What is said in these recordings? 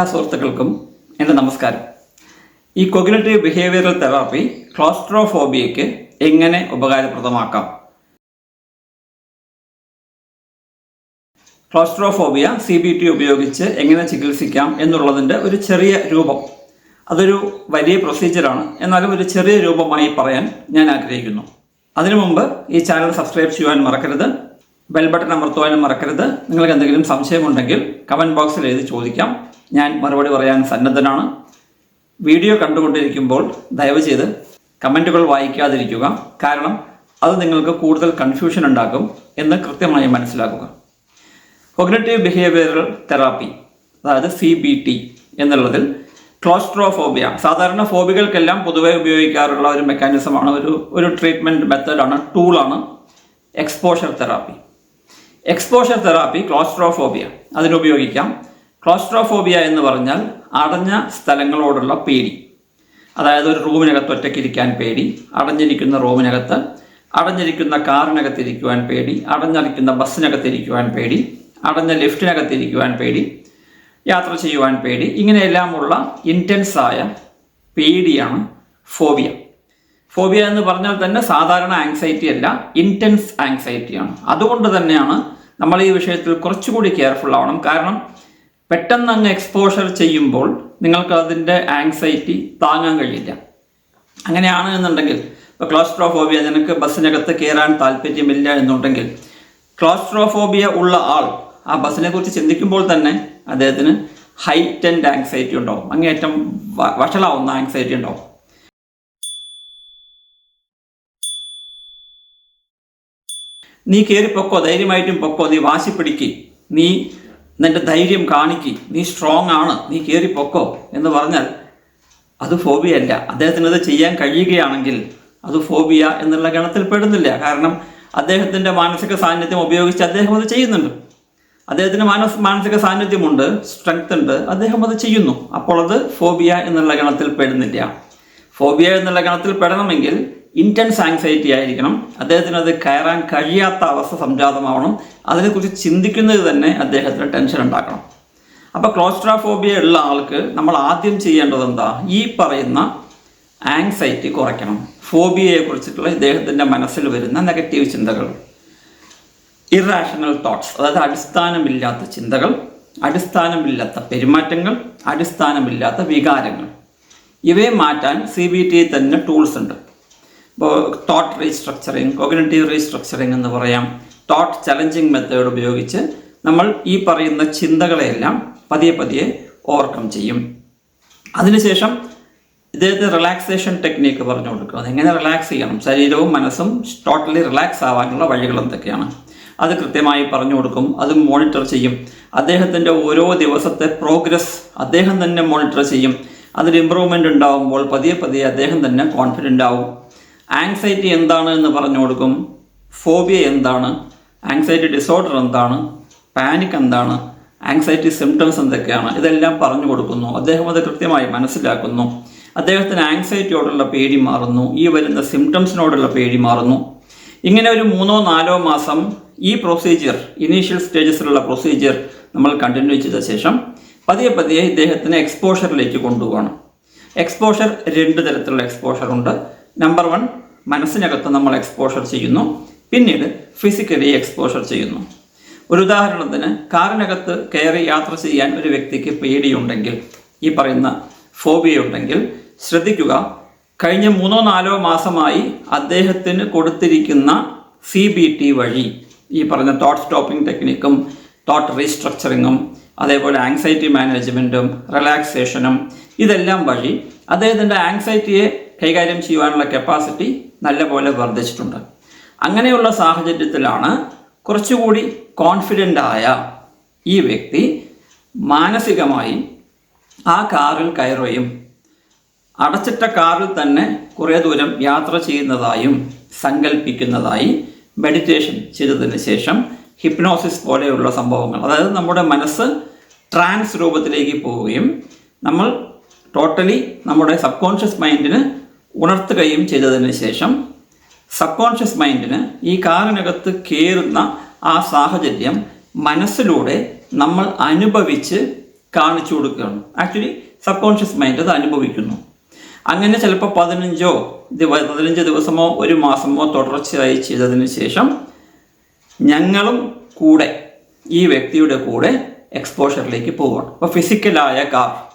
എല്ലാ സുഹൃത്തുക്കൾക്കും എന്റെ നമസ്കാരം. ഈ കൊഗ്നറ്റീവ് ബിഹേവിയറൽ തെറാപ്പി ക്ലോസ്ട്രോഫോബിയയ്ക്ക് എങ്ങനെ ഉപകാരപ്രദമാക്കാം? ക്ലോസ്ട്രോഫോബിയ സി ബി ടി ഉപയോഗിച്ച് എങ്ങനെ ചികിത്സിക്കാം എന്നുള്ളതിന്റെ ഒരു ചെറിയ രൂപം. അതൊരു വലിയ പ്രൊസീജിയറാണ് എന്നാലും ഒരു ചെറിയ രൂപമായി പറയാൻ ഞാൻ ആഗ്രഹിക്കുന്നു. അതിനു മുമ്പ് ഈ ചാനൽ സബ്സ്ക്രൈബ് ചെയ്യുവാൻ മറക്കരുത്. ബെൽ ബട്ടൺ അമർത്തുവാനും മറക്കരുത്. നിങ്ങൾക്ക് എന്തെങ്കിലും സംശയമുണ്ടെങ്കിൽ കമന്റ് ബോക്സിൽ എഴുതി ചോദിക്കാം. ഞാൻ മറുപടി പറയാൻ സന്നദ്ധനാണ്. വീഡിയോ കണ്ടുകൊണ്ടിരിക്കുമ്പോൾ ദയവ് ചെയ്ത് കമന്റുകൾ വായിക്കാതിരിക്കുക. കാരണം അത് നിങ്ങൾക്ക് കൂടുതൽ കൺഫ്യൂഷൻ ഉണ്ടാക്കും എന്ന് കൃത്യമായി മനസ്സിലാക്കുക. കൊഗ്നറ്റീവ് ബിഹേവിയറൽ തെറാപ്പി അതായത് സി ബി ടി എന്നുള്ളതിൽ ക്ലോസ്ട്രോഫോബിയ സാധാരണ ഫോബികൾക്കെല്ലാം പൊതുവെ ഉപയോഗിക്കാറുള്ള ഒരു മെക്കാനിസമാണ് ഒരു ഒരു ട്രീറ്റ്മെന്റ് മെത്തേഡാണ് ടൂളാണ് exposure therapy exposure therapy claustrophobia അതിനുപയോഗിക്കാം. Claustrophobia എന്ന് പറഞ്ഞാൽ അടഞ്ഞ സ്ഥലങ്ങളോടുള്ള പേടി. അതായത് ഒരു റൂമിനകത്ത് ഒറ്റയ്ക്കിരിക്കാൻ പേടി അടഞ്ഞിരിക്കുന്ന റൂമിനകത്ത് അടഞ്ഞിരിക്കുന്ന കാറിനകത്തിരിക്കുവാൻ പേടി അടഞ്ഞിരിക്കുന്ന ബസ്സിനകത്തിരിക്കുവാൻ പേടി അടഞ്ഞ ലിഫ്റ്റിനകത്തിരിക്കുവാൻ പേടി യാത്ര ചെയ്യുവാൻ പേടി. ഇങ്ങനെയെല്ലാമുള്ള ഇന്റൻസായ പേടിയാണ് ഫോബിയ. ഫോബിയ എന്ന് പറഞ്ഞാൽ തന്നെ സാധാരണ ആങ്സൈറ്റി അല്ല ഇന്റൻസ് ആങ്സൈറ്റിയാണ് അതുകൊണ്ട് തന്നെയാണ് നമ്മൾ ഈ വിഷയത്തിൽ കുറച്ചുകൂടി കെയർഫുൾ ആവണം. കാരണം പെട്ടെന്ന് അങ്ങ് എക്സ്പോഷർ ചെയ്യുമ്പോൾ നിങ്ങൾക്ക് അതിന്റെ ആങ്സൈറ്റി താങ്ങാൻ കഴിയില്ല. അങ്ങനെയാണ് എന്നുണ്ടെങ്കിൽ ഇപ്പോൾ ക്ലോസ്ട്രോഫോബിയ നിനക്ക് ബസ്സിനകത്ത് കയറാൻ താല്പര്യമില്ല എന്നുണ്ടെങ്കിൽ ക്ലോസ്ട്രോഫോബിയ ഉള്ള ആൾ ആ ബസ്സിനെ കുറിച്ച് ചിന്തിക്കുമ്പോൾ തന്നെ അദ്ദേഹത്തിന് ഹൈറ്റൻഡ് ആങ്സൈറ്റി ഉണ്ടാവും. അങ്ങേയറ്റം വഷളാവുന്ന ആങ്സൈറ്റി ഉണ്ടാവും. നീ കയറി പൊക്കോ ധൈര്യമായിട്ടും പൊക്കോ നീ വാശി പിടിക്ക്. നീ നിന്റെ ധൈര്യം കാണിക്ക്. നീ സ്ട്രോങ് ആണ്. നീ കയറിപ്പൊക്കോ എന്ന് പറഞ്ഞാൽ അത് ഫോബിയ അല്ല. അദ്ദേഹത്തിന് അത് ചെയ്യാൻ കഴിയുകയാണെങ്കിൽ അത് ഫോബിയ എന്നുള്ള ഗണത്തിൽ പെടുന്നില്ല. കാരണം അദ്ദേഹത്തിന്റെ മാനസിക സാന്നിധ്യം ഉപയോഗിച്ച് അദ്ദേഹം അത് ചെയ്യുന്നുണ്ട്. അദ്ദേഹത്തിന് മാനസ് മാനസിക സാന്നിധ്യമുണ്ട് സ്ട്രെങ്ത് ഉണ്ട്. അദ്ദേഹം അത് ചെയ്യുന്നു. അപ്പോൾ അത് ഫോബിയ എന്നുള്ള ഗണത്തിൽ പെടുന്നില്ല. ഫോബിയ എന്നുള്ള ഗണത്തിൽ പെടണമെങ്കിൽ ഇന്റൻസ് ആങ്സൈറ്റി ആയിരിക്കണം. അദ്ദേഹത്തിന് അത് കയറാൻ കഴിയാത്ത അവസ്ഥ സംജാതമാവണം. അതിനെക്കുറിച്ച് ചിന്തിക്കുന്നത് തന്നെ അദ്ദേഹത്തിന് ടെൻഷൻ ഉണ്ടാക്കണം. അപ്പോൾ ക്ലോസ്ട്രാഫോബിയ ഉള്ള ആൾക്ക് നമ്മൾ ആദ്യം ചെയ്യേണ്ടത് എന്താ? ഈ പറയുന്ന ആങ്സൈറ്റി കുറയ്ക്കണം. ഫോബിയയെ കുറിച്ചിട്ടുള്ള ഇദ്ദേഹത്തിന്റെ മനസ്സിൽ വരുന്ന നെഗറ്റീവ് ചിന്തകൾ. ഇറാഷണൽ തോട്ട്സ് അതായത് അടിസ്ഥാനമില്ലാത്ത ചിന്തകൾ അടിസ്ഥാനമില്ലാത്ത പെരുമാറ്റങ്ങൾ അടിസ്ഥാനമില്ലാത്ത വികാരങ്ങൾ. ഇവയെ മാറ്റാൻ സി ബി ടി തന്നെ ടൂൾസ് ഉണ്ട്. ഇപ്പോൾ തോട്ട് റീസ്ട്രക്ചറിങ് കോഗ്നറ്റീവ് റീസ്ട്രക്ചറിങ് എന്ന് പറയാം. തോട്ട് ചലഞ്ചിങ് മെത്തേഡ് ഉപയോഗിച്ച് നമ്മൾ ഈ പറയുന്ന ചിന്തകളെയെല്ലാം പതിയെ പതിയെ ഓവർകം ചെയ്യും. അതിനുശേഷം ഇദ്ദേഹത്തെ റിലാക്സേഷൻ ടെക്നീക്ക് പറഞ്ഞു കൊടുക്കുക എങ്ങനെ റിലാക്സ് ചെയ്യണം? ശരീരവും മനസ്സും ടോട്ടലി റിലാക്സ് ആവാനുള്ള വഴികൾ എന്തൊക്കെയാണ്? അത് കൃത്യമായി പറഞ്ഞു കൊടുക്കും. അത് മോണിറ്റർ ചെയ്യും. അദ്ദേഹത്തിന്റെ ഓരോ ദിവസത്തെ പ്രോഗ്രസ് അദ്ദേഹം തന്നെ മോണിറ്റർ ചെയ്യും. അതിൽ ഇമ്പ്രൂവ്മെന്റ് ഉണ്ടാകുമ്പോൾ പതിയെ പതിയെ അദ്ദേഹം തന്നെ കോൺഫിഡന്റ് ആവും. ആങ്സൈറ്റി എന്താണ് എന്ന് പറഞ്ഞു കൊടുക്കും. ഫോബിയ എന്താണ്? ആങ്സൈറ്റി ഡിസോർഡർ എന്താണ്? പാനിക് എന്താണ്? ആങ്സൈറ്റി സിംറ്റംസ് എന്തൊക്കെയാണ്? ഇതെല്ലാം പറഞ്ഞു കൊടുക്കുന്നു. അദ്ദേഹം അത് കൃത്യമായി മനസ്സിലാക്കുന്നു. അദ്ദേഹത്തിന് ആങ്സൈറ്റിയോടുള്ള പേടി മാറുന്നു. ഈ വരുന്ന സിംറ്റംസിനോടുള്ള പേടി മാറുന്നു. ഇങ്ങനെ ഒരു മൂന്നോ നാലോ മാസം ഈ പ്രൊസീജിയർ ഇനീഷ്യൽ സ്റ്റേജസിലുള്ള പ്രൊസീജിയർ നമ്മൾ കണ്ടിന്യൂ ചെയ്ത ശേഷം പതിയെ പതിയെ ഇദ്ദേഹത്തിന് എക്സ്പോഷറിലേക്ക് കൊണ്ടുപോകണം. എക്സ്പോഷർ രണ്ട് തരത്തിലുള്ള എക്സ്പോഷർ ഉണ്ട്. നമ്പർ വൺ മനസ്സിനകത്ത് നമ്മൾ എക്സ്പോഷർ ചെയ്യുന്നു. പിന്നീട് ഫിസിക്കലി എക്സ്പോഷർ ചെയ്യുന്നു. ഒരു ഉദാഹരണത്തിന് കാറിനകത്ത് കയറി യാത്ര ചെയ്യാൻ ഒരു വ്യക്തിക്ക് പേടിയുണ്ടെങ്കിൽ ഈ പറയുന്ന ഫോബിയ ഉണ്ടെങ്കിൽ ശ്രദ്ധിക്കുക. കഴിഞ്ഞ മൂന്നോ നാലോ മാസമായി അദ്ദേഹത്തിന് കൊടുത്തിരിക്കുന്ന സി ബി ടി വഴി ഈ പറഞ്ഞ തോട്ട് സ്റ്റോപ്പിംഗ് ടെക്നിക്കും തോട്ട് റീസ്ട്രക്ചറിങ്ങും അതേപോലെ ആങ്സൈറ്റി മാനേജ്മെന്റും റിലാക്സേഷനും ഇതെല്ലാം വഴി അദ്ദേഹത്തിന്റെ ആങ്സൈറ്റിയെ കൈകാര്യം ചെയ്യുവാനുള്ള കപ്പാസിറ്റി നല്ലപോലെ വർദ്ധിച്ചിട്ടുണ്ട്. അങ്ങനെയുള്ള സാഹചര്യത്തിലാണ് കുറച്ചുകൂടി കോൺഫിഡന്റ് ആയ ഈ വ്യക്തി മാനസികമായി ആ കാറിൽ കയറുകയും അടച്ചിട്ട കാറിൽ തന്നെ കുറേ ദൂരം യാത്ര ചെയ്യുന്നതായും സങ്കല്പിക്കുന്നതായി മെഡിറ്റേഷൻ ചെയ്തതിന് ശേഷം ഹിപ്നോസിസ് പോലെയുള്ള സംഭവങ്ങൾ. അതായത് നമ്മുടെ മനസ്സ് ട്രാൻസ് രൂപത്തിലേക്ക് പോവുകയും നമ്മൾ ടോട്ടലി നമ്മുടെ സബ് കോൺഷ്യസ് മൈൻഡിന് ഉണർത്തുകയും ചെയ്തതിന് ശേഷം സബ് കോൺഷ്യസ് മൈൻഡിന് ഈ കാറിനകത്ത് കയറുന്ന ആ സാഹചര്യം മനസ്സിലൂടെ നമ്മൾ അനുഭവിച്ച് കാണിച്ചു കൊടുക്കുകയാണ്. ആക്ച്വലി സബ് കോൺഷ്യസ് മൈൻഡ് അത് അനുഭവിക്കുന്നു. അങ്ങനെ ചിലപ്പോൾ പതിനഞ്ചോ പതിനഞ്ച് ദിവസമോ ഒരു മാസമോ തുടർച്ചയായി ചെയ്തതിന് ശേഷം ഞങ്ങളും കൂടെ ഈ വ്യക്തിയുടെ കൂടെ എക്സ്പോഷറിലേക്ക് പോവുകയാണ് അപ്പോൾ ഫിസിക്കലായ കാർ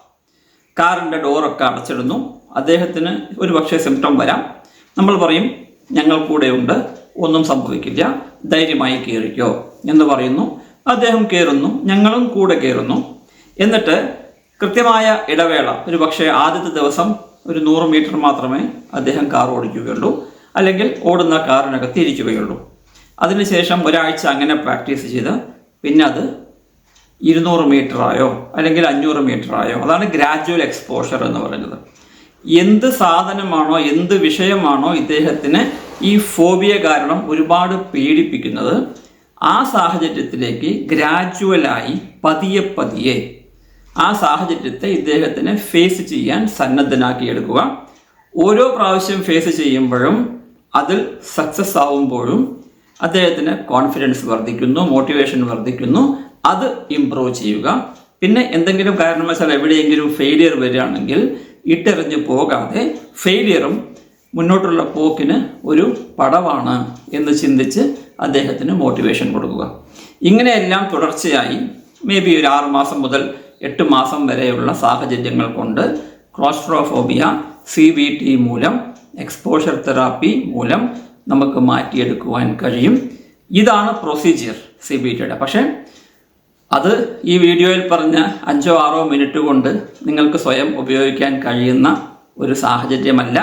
കാറിന്റെ ഡോറൊക്കെ അടച്ചിടുന്നു. അദ്ദേഹത്തിന് ഒരു പക്ഷേ സിംറ്റം വരാം. നമ്മൾ പറയും ഞങ്ങൾ കൂടെയുണ്ട് ഒന്നും സംഭവിക്കില്ല. ധൈര്യമായി കയറിക്കോ എന്ന് പറയുന്നു. അദ്ദേഹം കയറുന്നു ഞങ്ങളും കൂടെ കയറുന്നു എന്നിട്ട് കൃത്യമായ ഇടവേള. ഒരു പക്ഷേ ആദ്യത്തെ ദിവസം ഒരു നൂറ് മീറ്റർ മാത്രമേ അദ്ദേഹം കാർ ഓടിക്കുകയുള്ളൂ. അല്ലെങ്കിൽ ഓടുന്ന കാറിനകത്ത് ഇരിക്കുകയുള്ളൂ. അതിനുശേഷം ഒരാഴ്ച അങ്ങനെ പ്രാക്ടീസ് ചെയ്ത് പിന്നെ അത് ഇരുന്നൂറ് മീറ്റർ ആയോ അല്ലെങ്കിൽ അഞ്ഞൂറ് മീറ്റർ ആയോ? അതാണ് ഗ്രാജുവൽ എക്സ്പോഷർ എന്ന് പറയുന്നത്. എന്ത് സാധനമാണോ എന്ത് വിഷയമാണോ ഇദ്ദേഹത്തിന് ഈ ഫോബിയ കാരണം ഒരുപാട് പീഡിപ്പിക്കുന്നത്. ആ സാഹചര്യത്തിലേക്ക് ഗ്രാജുവലായി പതിയെ പതിയെ ആ സാഹചര്യത്തെ ഇദ്ദേഹത്തിന് ഫേസ് ചെയ്യാൻ സന്നദ്ധനാക്കിയെടുക്കുക ഓരോ പ്രാവശ്യം ഫേസ് ചെയ്യുമ്പോഴും അതിൽ സക്സസ് ആവുമ്പോഴും അദ്ദേഹത്തിന് കോൺഫിഡൻസ് വർദ്ധിക്കുന്നു മോട്ടിവേഷൻ വർദ്ധിക്കുന്നു. അത് ഇംപ്രൂവ് ചെയ്യുക. പിന്നെ എന്തെങ്കിലും കാരണവശാൽ എവിടെയെങ്കിലും ഫെയിലിയർ വരികയാണെങ്കിൽ ഇട്ടെറിഞ്ഞ് പോകാതെ ഫെയിലിയറും മുന്നോട്ടുള്ള പോക്കിന് ഒരു പടവാണ് എന്ന് ചിന്തിച്ച് അദ്ദേഹത്തിന് മോട്ടിവേഷൻ കൊടുക്കുക. ഇങ്ങനെയെല്ലാം തുടർച്ചയായി മേ ബി ഒരു ആറ് മാസം മുതൽ എട്ട് മാസം വരെയുള്ള സാഹചര്യങ്ങൾ കൊണ്ട് ക്ലോസ്ട്രോഫോബിയ സി ബി ടി മൂലം എക്സ്പോഷർ തെറാപ്പി മൂലം നമുക്ക് മാറ്റിയെടുക്കുവാൻ കഴിയും. ഇതാണ് പ്രൊസീജിയർ സി ബി ടിയുടെ പക്ഷേ അത് ഈ വീഡിയോയിൽ പറഞ്ഞ അഞ്ചോ ആറോ മിനിറ്റ് കൊണ്ട് നിങ്ങൾക്ക് സ്വയം ഉപയോഗിക്കാൻ കഴിയുന്ന ഒരു സാഹചര്യമല്ല.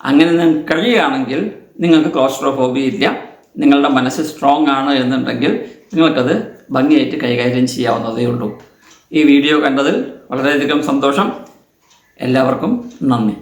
അങ്ങനെ നിങ്ങൾക്ക് കഴിയുകയാണെങ്കിൽ നിങ്ങൾക്ക് ക്ലോസ്ട്രോഫോബി ഇല്ല. നിങ്ങളുടെ മനസ്സ് സ്ട്രോങ് ആണ് എന്നുണ്ടെങ്കിൽ നിങ്ങൾക്കത് ഭംഗിയായിട്ട് കൈകാര്യം ചെയ്യാവുന്നതേ ഉള്ളൂ. ഈ വീഡിയോ കണ്ടതിൽ വളരെയധികം സന്തോഷം. എല്ലാവർക്കും നന്ദി.